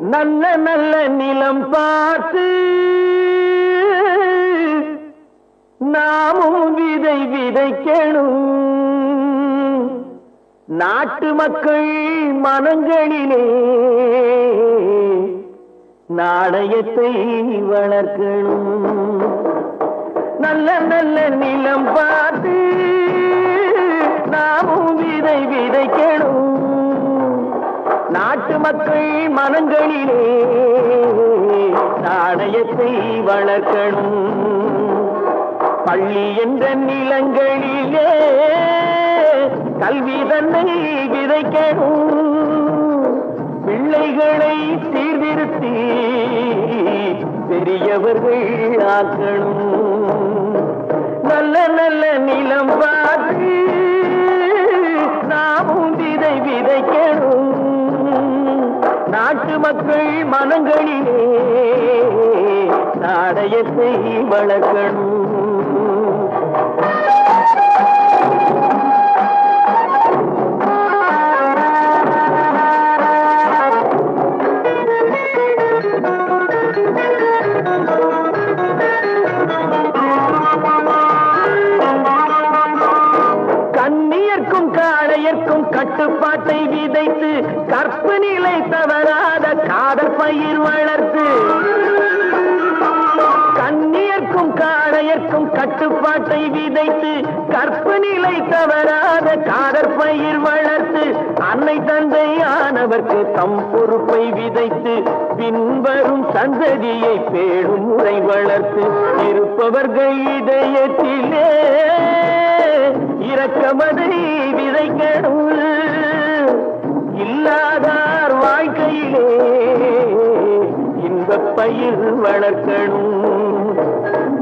நல்ல நல்ல நிலம் பார்த்து நாமும் விதை விதைக்கணும். நாட்டு மக்கள் மனங்களிலே நாணயத்தை வளர்க்கணும். நல்ல நல்ல நிலம் பார்த்து நாமும் விதை விதைக்கணும். மக்கள் மனங்களிலே நாணயத்தை வளர்க்கணும். பள்ளி என்ற நிலங்களிலே கல்வி தன்னை விதைக்கணும். பிள்ளைகளை சீர்திருத்தி பெரியவர்கள் ஆக்கணும். நல்ல நல்ல நிலம் பார்த்து மக்கள் மனங்களிலே நாடயத்தை வளர்க்கணும் கண்ணியர்க்கும் கட்டுப்பாட்டை விதைத்து கற்பு நிலை தவறாத காதற் பயிர் வளர்த்து அன்னை தந்தையானவர்க்கு தம் பொறுப்பை விதைத்து பின்வரும் சந்ததியை பேடும் முறை வளர்த்து இருப்பவர்கள் இதயத்திலே இரக்கமதை விதைக்கணும். இல்லாதார் வாழ்க்கையிலே இன்பப் பயிர் வளர்க்கணும்.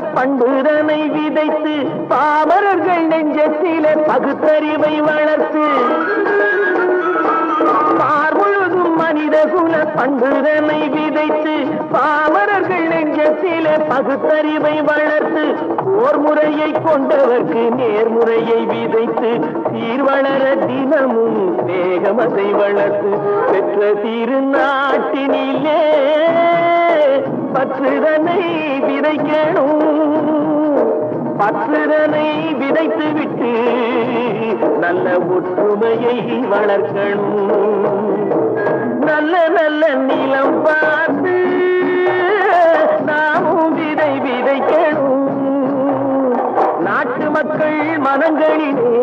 மனித பண்புதனை விதைத்து பாமரர்கள் நெஞ்சத்திலே பகுத்தறிவை வளர்த்து பார் குல பண்புதனை விதைத்து பாமரர்கள் நெஞ்சத்திலே பகுத்தறிவை வளர்த்து ஓர் முறையை கொண்டவர்க்கு நேர்முறையை விதைத்து தீர்வளர தினமும் வேகமதை வளர்த்து பெற்ற திருநாட்டினிலே பற்றுதனை விதைக்கணும். பற்றுதனை விதைத்து விட்டு நல்ல ஒற்றுமையை வளர்க்கணும். நிலம் பார்த்து நாமும் விதை விதைக்கணும். நாட்டு மக்கள் மனங்களிலே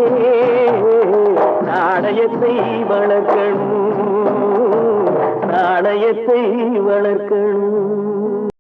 நாணயத்தை வளர்க்கணும். நாணயத்தை வளர்க்கணும்.